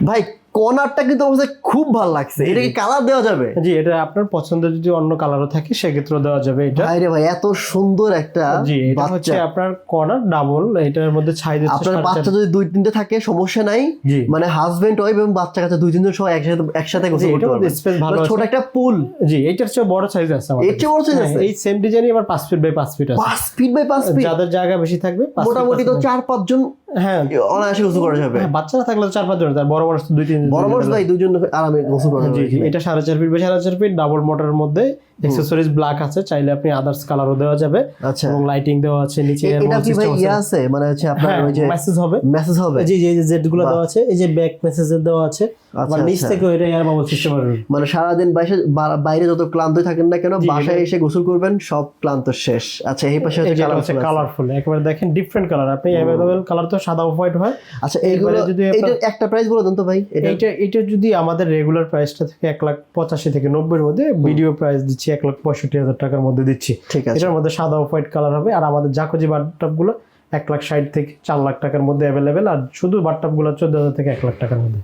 ভাই কর্নারটা কিন্তু আমার খুব ভালো লাগছে। এটা কি কালার দেওয়া যাবে? জি এটা আপনার যদি অন্য কালারও থাকে সেক্ষেত্রেও দেওয়া যাবে এটা। ভাই রে ভাই এত সুন্দর একটা জি এটা হচ্ছে আপনার কর্নার ডাবল এটার মধ্যে ছাই দিচ্ছে আপনার বাচ্চা যদি দুই তিনটে থাকে সমস্যা নাই। মানে হাজবেন্ড ওয়াইফ এবং বাচ্চা কাচ্চা দুই তিনজন সহ একসাথে একসাথে গোসল করতে পারবেন। স্পেস ভালো মানে ছোট একটা পুল জি এটার চেয়ে বড় সাইজ আছে আমাদের। এর চেয়ে বড় size হ্যাঁ, আছে? এই সেম ডিজাইনই আবার পাঁচ ফিট বাই পাঁচ ফিট আছে। পাঁচ ফিট বাই পাঁচ ফিট যাদের জায়গা বেশি থাকবে মোটামুটি তো। চার পাঁচজন হ্যাঁ। অনায়াসে গোসল করা যাবে। হ্যাঁ, বাচ্চারা থাকলে চার পাঁচ জন বড় বড় দুই তিন বড় বড় ভাই দুজন আরামে গোসল করা জি এটা সাড়ে চার ফিট বাই সাড়ে চার ফিট ডাবল মোটরের মধ্যে অ্যাক্সেসরিজ ব্ল্যাক আছে চাইলে আপনি আদার্স কালারও দেওয়া যাবে আচ্ছা। এবং লাইটিং দেওয়া আছে নিচে এটা কি ভাই ইয়ে আছে। মানে হচ্ছে আপনার হ্যাঁ ওই যে মেসেজ হবে। মেসেজ হবে? জি জি যে দেওয়া আছে এই যে ব্যাক মেসেজের দেওয়া আছে আবার আচ্ছা, নিচ আচ্ছা। থেকে ওইটা এয়ার বাবল সিস্টেম আসবে মানে সারাদিন বাইরে বাইরে যত ক্লান্তই থাকেন না কেন বাসায় এসে গোসল করবেন সব ক্লান্ত শেষ। আচ্ছা এই পাশে হচ্ছে হচ্ছে কালারফুল একবারে দেখেন ডিফারেন্ট কালার আপনি অ্যাভেলেবল কালার তো সাদা অফ হোয়াইট হয়। আচ্ছা এইগুলো যদি একটা প্রাইস বলে দেন তো ভাই এটা এইটা এটা যদি আমাদের রেগুলার প্রাইসটা থেকে এক লাখ পঁচাশি থেকে নব্বইয়ের মধ্যে ভিডিও প্রাইস দিচ্ছি এক লাখ পঁয়ষট্টি হাজার টাকার মধ্যে দিচ্ছি। ঠিক আছে। এটার মধ্যে সাদা হোয়াইট কালার হবে আর আমাদের জাকোজি বাথটাবগুলো এক লাখ ষাট থেকে চার লাখ টাকার মধ্যে অ্যাভেলেবেল আর শুধু বাথটাবগুলো চোদ্দ হাজার থেকে এক লাখ টাকার মধ্যে।